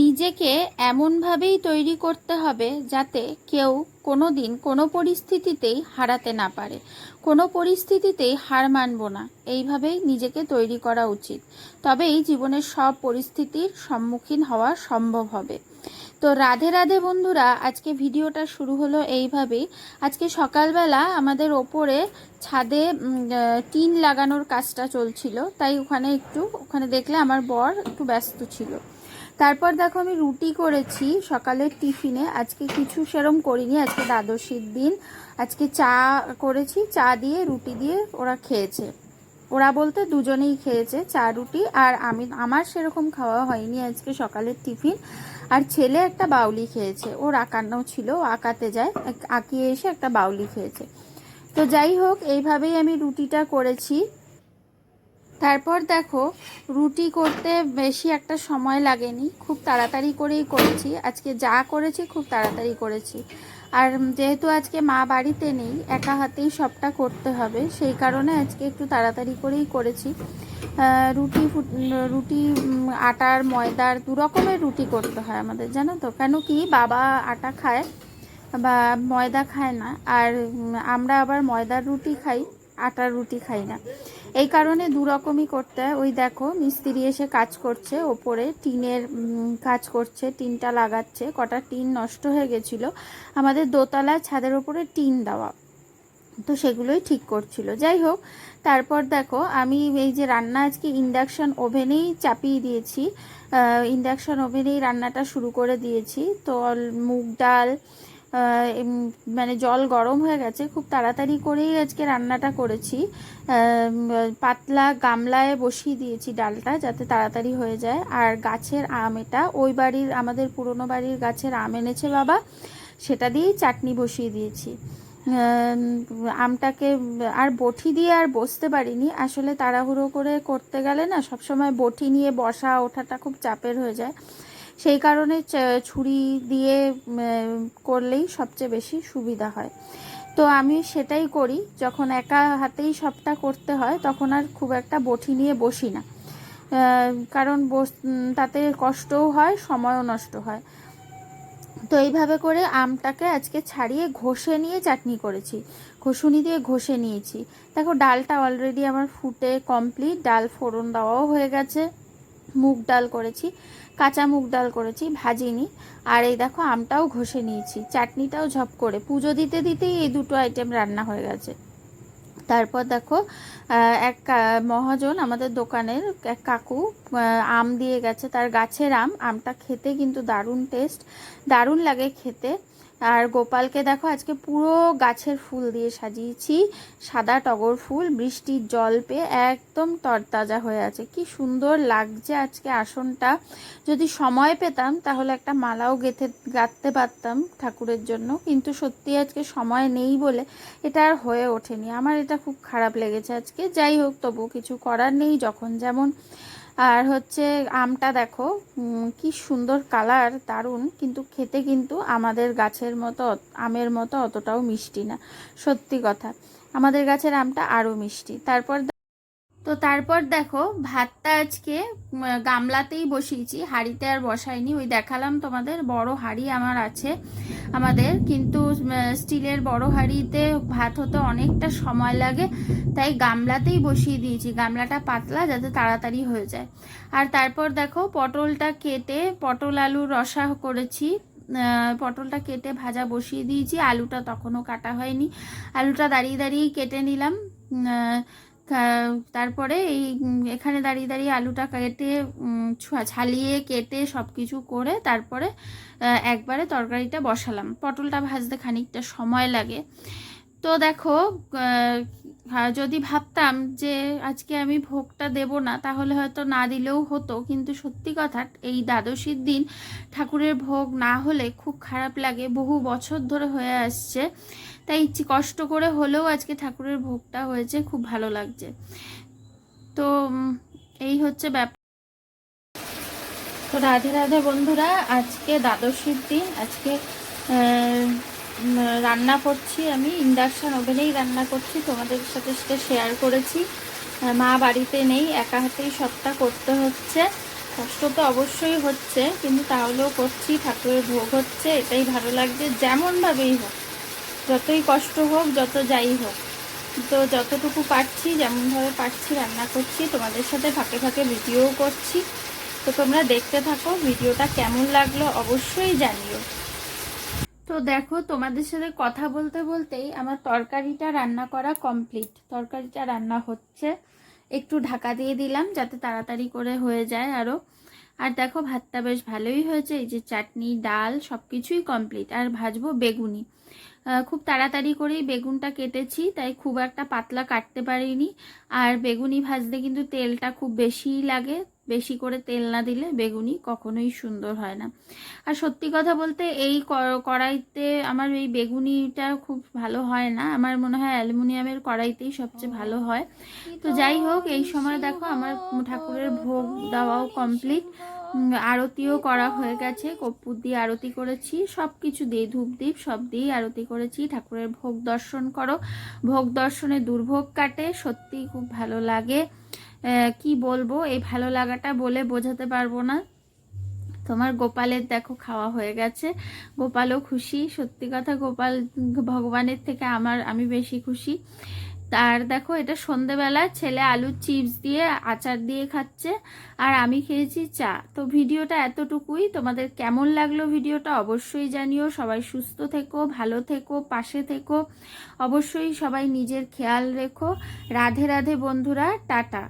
নিজেকে এমনভাবেই তৈরি করতে হবে যাতে কেউ কোনো দিন কোনো পরিস্থিতিতেই হারাতে না পারে। কোনো পরিস্থিতিতেই হার মানব না। এইভাবেই নিজেকে তৈরি করা উচিত। তবেই জীবনের সব পরিস্থিতির সম্মুখীন হওয়া সম্ভব হবে। তো রাধে রাধে বন্ধুরা, আজকে ভিডিওটা শুরু হলো এইভাবেই। আজকে সকালবেলা আমাদের ওপরে ছাদে টিন লাগানোর কাজটা চলছিল। তাই ওখানে একটু, ওখানে দেখলে আমার বর একটু ব্যস্ত ছিল। তারপর দেখো আমি রুটি করেছি সকালের টিফিনে। আজকে কিছু সেরম করিনি, আজকে দ্বাদশীর দিন। আজকে চা করেছি, চা দিয়ে, রুটি দিয়ে ওরা খেয়েছে। ওরা বলতে দুজনেই খেয়েছে চা, রুটি, আর আমি, আমার সেরকম খাওয়া হয়নি আজকে সকালের টিফিন। আর ছেলে একটা বাউলি খেয়েছে, ওর আঁকানো ছিল, ও আঁকাতে যায় আঁকিয়ে এসে একটা বাউলি খেয়েছে। তো যাই হোক, এইভাবেই আমি রুটিটা করেছি। তারপর দেখো, রুটি করতে বেশি একটা সময় লাগেনি। খুব তাড়াতাড়ি করেই করেছি। আজকে যা করেছি, খুব তাড়াতাড়ি করেছি। আর যেহেতু আজকে মা বাড়িতে নেই, একা হাতেই সবটা করতে হবে। সেই কারণে আজকে একটু তাড়াতাড়ি করেই করেছি। রুটি রুটি আটার ময়দার দু রকমের রুটি করতে হয় আমাদের, জানো তো? কেন কি, বাবা আটা খায় বা ময়দা খায় না। আর আমরা আবার ময়দার রুটি খাই। আটার রুটি খাই না। এই কারণে দু রকমই করতে হয়। ওই দেখো, মিস্ত্রি এসে কাজ করছে, ওপরে টিনের কাজ করছে, টিনটা লাগাচ্ছে, কটা টিন নষ্ট হয়ে গেছিল। আমাদের দোতলা ছাদের ওপরে টিন দেওয়া। তো সেগুলোই ঠিক করছিল। যাই হোক, তারপর দেখো, আমি এই যে রান্না আজকে ইন্ডাকশন ওভেনেই চাপিয়ে দিয়েছি। ইন্ডাকশন ওভেনেই রান্নাটা শুরু করে দিয়েছি। তো মুগ ডাল মানে জল গরম হয়ে গেছে, খুব তাড়াতাড়ি করেই আজকে রান্নাটা করেছি। পাতলা গামলায় বসিয়ে দিয়েছি ডালটা যাতে তাড়াতাড়ি হয়ে যায়। আর গাছের আম এটা, ওই বাড়ির, আমাদের পুরনো বাড়ির গাছের আম এনেছে বাবা, সেটা দিয়েই চাটনি বসিয়ে দিয়েছি। আমটাকে, আর বটি দিয়ে আর বসতে পারিনি। আসলে তাড়াহুড়ো করে করতে গেলে না, সবসময় বটি নিয়ে বসা, ওঠাটা খুব চাপের হয়ে যায়। সেই কারণে ছুরি দিয়ে করলেই সবচেয়ে বেশি সুবিধা হয়। তো আমি সেটাই করি, যখন একা হাতেই সবটা করতে হয়, তখন আর খুব একটা বটি নিয়ে বসি না। কারণ বস তাতে কষ্টও হয়, সময়ও নষ্ট হয়। তো এইভাবে করে আমটাকে আজকে ছাড়িয়ে ঘষে নিয়ে চাটনি করেছি। ঘষুনি দিয়ে ঘষে নিয়েছি। দেখো, ডালটা অলরেডি আমার ফুটে কমপ্লিট ডাল ফোড়ন দেওয়াও হয়ে গেছে। মুগ ডাল করেছি, কাঁচা মুগ ডাল করেছি, ভাজিনি। আর এই দেখো আমটাও ঘষে নিয়েছি, চাটনিটাও ঝপ করে। পুজো দিতে দিতেই এই দুটো আইটেম রান্না হয়ে গেছে। তারপর দেখো এক মহাজন আমাদের দোকানের এক কাকু আম দিয়ে গেছে, তার গাছের আম। আমটা খেতে কিন্তু দারুণ টেস্ট দারুণ লাগে খেতে। আর গোপালকে দেখো আজকে পুরো গাছের ফুল দিয়ে সাজিয়েছি। সাদা টগর ফুল বৃষ্টির জল পেয়ে একদম তরতাজা হয়ে আছে। কি সুন্দর লাগছে আজকে আসনটা। যদি সময় পেতাম তাহলে একটা মালাও গেঁথে, গাঁথতে পারতাম ঠাকুরের জন্য। কিন্তু সত্যি আজকে সময় নেই বলে এটা আর হয়ে ওঠেনি। আমার এটা খুব খারাপ লেগেছে আজকে। যাই হোক তবু কিছু করার নেই। যখন যেমন আর হচ্ছে আমটা দেখো কি সুন্দর কালার, দারুণ। কিন্তু খেতে কিন্তু আমাদের গাছের মতো, আমের মতো অতটাও মিষ্টি না। সত্যি কথা, আমাদের গাছের আমটা আরও মিষ্টি। তারপর তো তারপর দেখো, ভাতটা আজকে গামলাতেই বসিয়েছি, হাঁড়িতে আর বসাইনি। ওই দেখালাম তোমাদের, বড় হাঁড়ি আমার আছে, আমাদের। কিন্তু স্টিলের বড় হাঁড়িতে ভাত হতে অনেকটা সময় লাগে, তাই গামলাতেই বসিয়ে দিয়েছি। গামলাটা পাতলা যাতে তাড়াতাড়ি হয়ে যায়। আর তারপর দেখো, পটলটা কেটে পটল আলুর রসা করেছি। পটলটা কেটে ভাজা বসিয়ে দিয়েছি। আলুটা তখনও কাটা হয়নি। আলুটা দাঁড়িয়ে দাঁড়িয়েই কেটে নিলাম। তারপরে এই এখানে দাঁড়িয়ে দাঁড়িয়ে আলুটা কেটে ছালিয়ে, কেটে সব কিছু করে তারপরে একবারে তরকারিটা বসালাম। পটলটা ভাজতে খানিকটা সময় লাগে। তো দেখো যদি ভাবতাম যে আজকে আমি ভোগটা দেব না, তাহলে হয়তো না দিলেও হতো। কিন্তু সত্যি কথা, এই দ্বাদশীর দিন ঠাকুরের ভোগ না হলে খুব খারাপ লাগে। বহু বছর ধরে হয়ে আসছে। তাই ইচ্ছে কষ্ট করে হলেও আজকে ঠাকুরের ভোগটা হয়েছে, খুব ভালো লাগছে। তো এই হচ্ছে ব্যাপার তো রাধে রাধে বন্ধুরা, আজকে দ্বাদশীর দিন, আজকে রান্না করছি আমি, ইন্ডাকশান ওভেনেই রান্না করছি, তোমাদের সাথে সেটা শেয়ার করেছি। মা বাড়িতে নেই, একা হাতেই সবটা করতে হচ্ছে। কষ্ট তো অবশ্যই হচ্ছে, কিন্তু তাহলেও করছি, ঠাকুরের ভোগ হচ্ছে, এটাই ভালো লাগছে, যেমনভাবেই হোক। যতই কষ্ট হোক, যত যাই হোক। তো যতটুকু পারছি, যেমনভাবে পারছি রান্না করছি, তোমাদের সাথে ফাঁকে ফাঁকে ভিডিও করছি। তো তোমরা দেখতে থাকো, ভিডিওটা কেমন লাগল অবশ্যই জানিও। তো দেখো, তোমাদের সাথে কথা বলতে বলতেই আমার তরকারিটা রান্না করা কমপ্লিট। তরকারিটা রান্না হচ্ছে। একটু ঢাকা দিয়ে দিলাম যাতে তাড়াতাড়ি করে হয়ে যায় আরও আর দেখো, ভাতটা বেশ ভালোই হয়েছে। এই যে চাটনি, ডাল সব কিছুই কমপ্লিট। আর ভাজবো বেগুনি। খুব তাড়াতাড়ি করেই বেগুনটা কেটেছি তাই খুব একটা পাতলা কাটতে পারিনি। আর বেগুনি ভাজতে কিন্তু তেলটা খুব বেশিই লাগে বেশি করে তেল না দিলে বেগুনি কখনোই সুন্দর হয় না। আর সত্যি কথা বলতে এই কড়াইতে আমার এই বেগুনিটা খুব ভালো হয় না আমার মনে হয় অ্যালুমিনিয়ামের কড়াইতেই সবচেয়ে ভালো হয়। তো যাই হোক এই সময় দেখো আমার ঠাকুরের ভোগ দেওয়াও কমপ্লিট আরতিও করা হয়ে গেছে। কর্পূর দিয়ে আরতি করেছি। সব কিছু দিয়ে ধূপ দ্বীপ সব দিয়েই আরতি করেছি। ঠাকুরের ভোগ দর্শন করো। ভোগ দর্শনে দুর্ভোগ কাটে। সত্যি খুব ভালো লাগে। কি বলব? এই ভালো লাগাটা বলে বোঝাতে পারব না। তোমার গোপালের দেখো খাওয়া হয়ে গেছে। গোপালও খুশি। সত্যি কথা, গোপাল ভগবানের থেকে আমার, আমি বেশি খুশি। আর দেখো এটা সন্ধেবেলা, ছেলে আলুর চিপস দিয়ে আচার দিয়ে খাচ্ছে আর আমি খেয়েছি চা। তো ভিডিওটা এতটুকুই। তোমাদের কেমন লাগল ভিডিওটা অবশ্যই জানিও। সবাই সুস্থ থেকো, ভালো থেকো, পাশে থেকো। অবশ্যই সবাই নিজের খেয়াল রেখো। রাধে রাধে বন্ধুরা, টাটা।